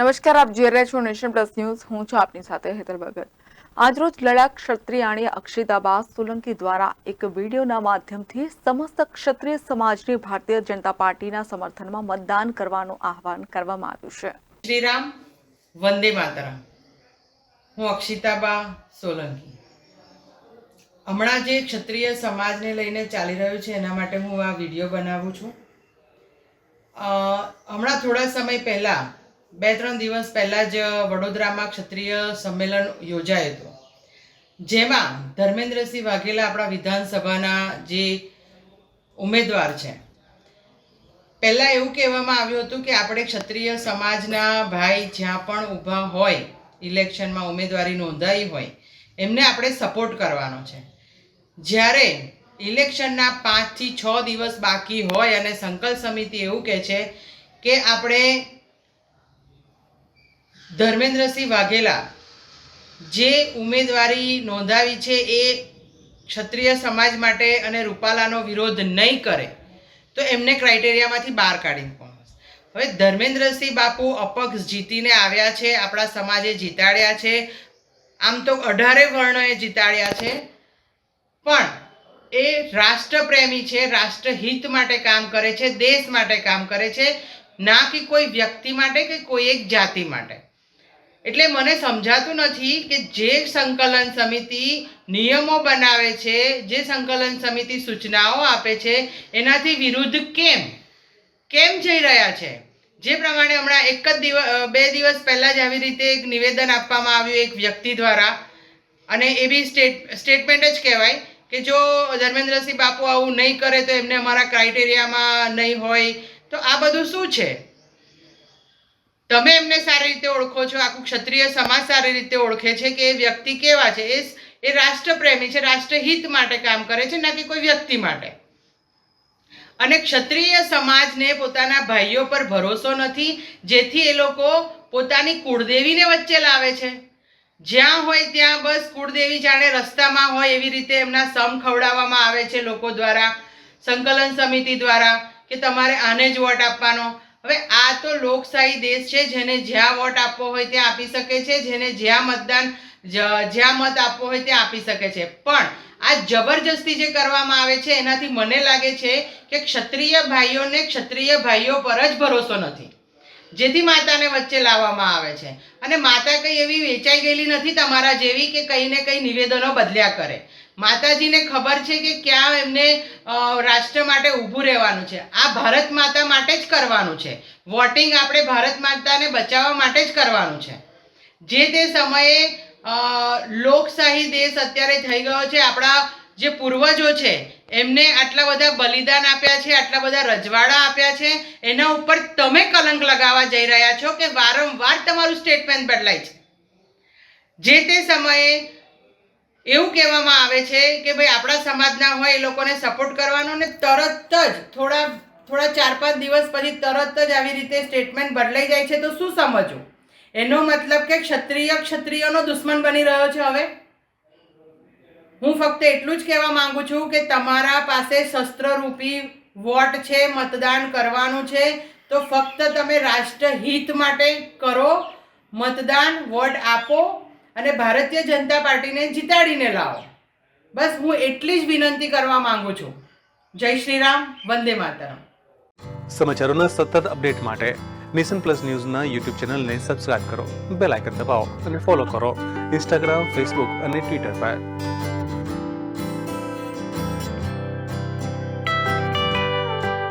નમસ્કાર, આપ જોઈ રહ્યા છો નેશન પ્લસ ન્યૂઝ. હું છું આપની સાથે હેતલ ભગત. આજરોજ લડાક ક્ષત્રિયાણી અક્ષિતાબા સોલંકી દ્વારા એક વિડીયોના માધ્યમથી સમસ્ત ક્ષત્રિય સમાજની ભારતીય જનતા પાર્ટીના સમર્થનમાં મતદાન કરવાનું આહવાન કરવામાં આવ્યું છે. શ્રીરામ, વંદે માતરમ. હું અક્ષિતાબા સોલંકી. હમણાં જે ક્ષત્રિય સમાજને લઈને ચાલી રહ્યું છે, એના માટે હું આ વીડિયો બનાવું છું. હમણાં થોડા સમય પહેલાં બે ત્રણ દિવસ પહેલાં જ વડોદરામાં ક્ષત્રિય સંમેલન યોજાયું હતું. જેમાં ધર્મેન્દ્રસિંહ વાઘેલા આપણા વિધાનસભાના જે ઉમેદવાર છે. પહેલાં એવું કહેવામાં આવ્યું હતું કે આપણે ક્ષત્રિય સમાજના ભાઈ જ્યાં પણ ઊભા હોય, ઇલેક્શનમાં ઉમેદવારી નોંધાઈ હોય, એમને આપણે સપોર્ટ કરવાનો છે. જ્યારે ઇલેક્શનના પાંચથી છ દિવસ બાકી હોય અને સંકલ્પ સમિતિ એવું કહે છે કે આપણે ધર્મેન્દ્રસિંહ વાઘેલા જે ઉમેદવારી નોંધાવી છે એ ક્ષત્રિય સમાજ માટે અને રૂપાલાનો વિરોધ નહીં કરે, તો એમને ક્રાઇટેરિયામાંથી બહાર કાઢીને પણ હવે ધર્મેન્દ્રસિંહ બાપુ અપક્ષ જીતીને આવ્યા છે, આપણા સમાજે જીતાડ્યા છે, આમ તો અઢારે વર્ણોએ જીતાડ્યા છે, પણ એ રાષ્ટ્રપ્રેમી છે, રાષ્ટ્રહિત માટે કામ કરે છે, દેશ માટે કામ કરે છે, ના કે કોઈ વ્યક્તિ માટે કે કોઈ એક જાતિ માટે. એટલે મને સમજાતું નથી કે જે સંકલન સમિતિ નિયમો બનાવે છે, જે સંકલન સમિતિ સૂચનાઓ આપે છે, એનાથી વિરુદ્ધ કેમ? કેમ જઈ રહ્યા છે? જે પ્રમાણે હમણાં એક જ દિવસ બે દિવસ પહેલાં જ આવી રીતે એક નિવેદન આપવામાં આવ્યું એક વ્યક્તિ દ્વારા. અને એ બી સ્ટેટ, સ્ટેટમેન્ટ જ કહેવાય કે જો ધર્મેન્દ્રસિંહ બાપુ આવું નહીં કરે તો એમને અમારા ક્રાઇટેરિયામાં નહીં હોય. તો આ બધું શું છે? તમે એમને સારી રીતે ઓળખો છો, આખું ક્ષત્રિય સમાજ સારી રીતે ઓળખે છે કે એ વ્યક્તિ કેવા છે? એ એ રાષ્ટ્રપ્રેમી છે, રાષ્ટ્રહિત માટે કામ કરે છે, ના કે કોઈ વ્યક્તિ માટે. અને ક્ષત્રિય સમાજને પોતાના ભાઈઓ પર ભરોસો નથી, જેથી એ લોકો પોતાની કુળદેવીને વચ્ચે લાવે છે. જ્યાં હોય ત્યાં બસ કુળદેવી જાણે રસ્તામાં હોય એવી રીતે એમના સમ ખવડાવવામાં આવે છે લોકો દ્વારા, સંકલન સમિતિ દ્વારા, કે તમારે આને જ વોટ આપવાનો હવે આ તો લોકશાહી દેશ છે, જેને જ્યાં વોટ આપવો હોય ત્યાં આપી શકે છે, જેને જ્યાં મતદાન જ્યાં મત આપવો હોય ત્યાં આપી શકે છે. પણ આ જબરજસ્તી જે કરવામાં આવે છે, એનાથી મને લાગે છે કે ક્ષત્રિય ભાઈઓને ક્ષત્રિય ભાઈઓ પર જ ભરોસો નથી. જેથી માતાને વચ્ચે લાવવામાં આવે છે. અને માતા કંઈ એવી વેચાઈ ગયેલી નથી તમારા જેવી કે કંઈ ને કંઈ નિવેદનો બદલ્યા કરે. માતાજીને ખબર છે કે ક્યાં એમને રાષ્ટ્ર માટે ઊભું રહેવાનું છે. આ ભારત માતા માટે જ કરવાનું છે. વોટિંગ આપણે ભારત માતાને બચાવવા માટે જ કરવાનું છે. જે તે સમયે લોકશાહી દેશ અત્યારે થઈ ગયો છે. આપણા જે પૂર્વજો છે, એમને આટલા બધા બલિદાન આપ્યા છે, આટલા બધા રજવાડા આપ્યા છે. એના ઉપર તમે કલંક લગાવવા જઈ રહ્યા છો કે વારંવાર તમારું સ્ટેટમેન્ટ બદલાય છે. જે તે સમયે એવું કહેવામાં આવે છે કે ભાઈ આપણા સમાજના હોય એ લોકોને સપોર્ટ કરવાનો ને તરત જ, થોડા થોડા ચાર, પાંચ દિવસ પછી તરત જ આવી રીતે સ્ટેટમેન્ટ બદલાઈ જાય છે તો શું સમજવું? એનો મતલબ કે ક્ષત્રિય ક્ષત્રિયનો દુશ્મન બની રહ્યો છે હવે? હું ફક્ત એટલું જ કહેવા માંગુ છું કે તમારા પાસે શસ્ત્રરૂપી વોટ છે, મતદાન કરવાનું છે, તો ફક્ત તમે રાષ્ટ્રહિત માટે કરો, મતદાન, વોટ આપો અને ભારતીય જનતા પાર્ટીને જીતાડીને લાવો. બસ હું એટલી જ વિનંતી કરવા માંગુ છું. જય શ્રી રામ વંદે માતરમ. સમાચારોના સતત અપડેટ માટે નેશન પ્લસ ન્યૂઝના યુટ્યુબ ચેનલને સબસ્ક્રાઇબ કરો બેલ આઇકન દબાવો અને ફોલો કરો. ઇન્સ્ટાગ્રામ ફેસબુક અને ટ્વિટર પર.